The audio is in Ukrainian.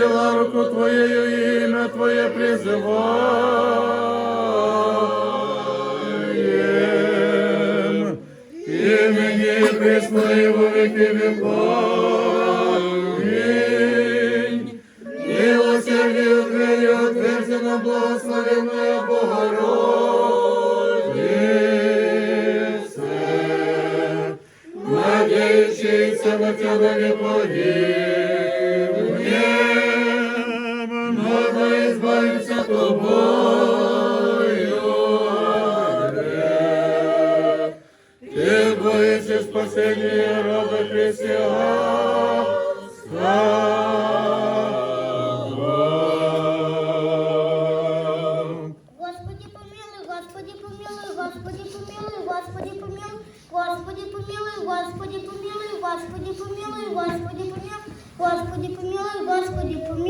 діла руку Твоєю, ім'я Твоє призиваєм. Імені пресної во віки віков. Милосердие Твоє отверзено благословенная Богородице, надеющийся на Тебя не погибнем, Тобою. от греха. Ты боишься спасения рода христианства. Господи помилуй, Господи помилуй, Господи помилуй, Господи помилуй, Господи помилуй, Господи помилуй, Господи помилуй, Господи помилуй, Господи помилуй, Господи помилуй.